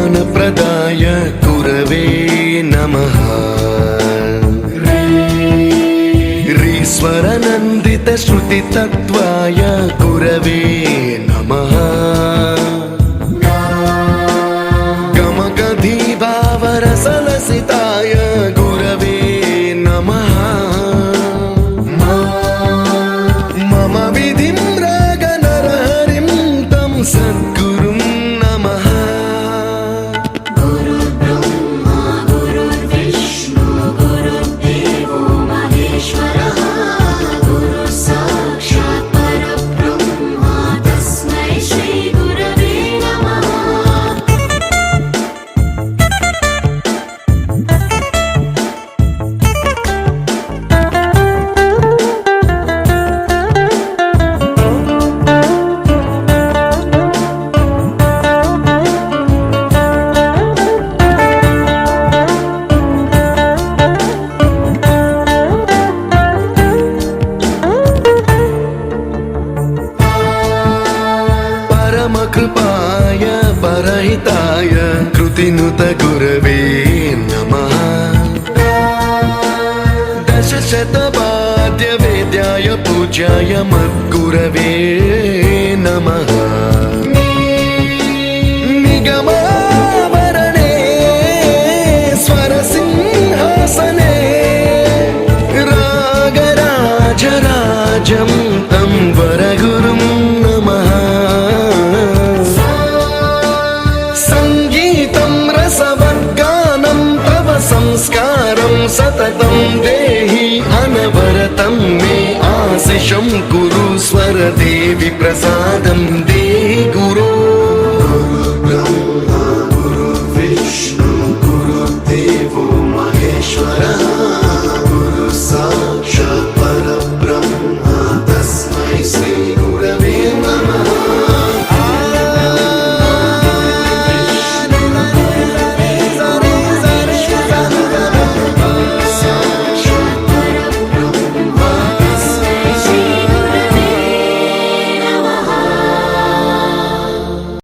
ज्ञानप्रदाय कुरवे नमः रीश्वरनन्दितश्रुतितत्त्वाय कुरवे रहिताय कृतिनुत गुरवे नमः दशशतवाद्यवेद्याय पूज्याय मद्गुरवे नमः मे आशिषं कुरु स्वरदेवि प्रसादम्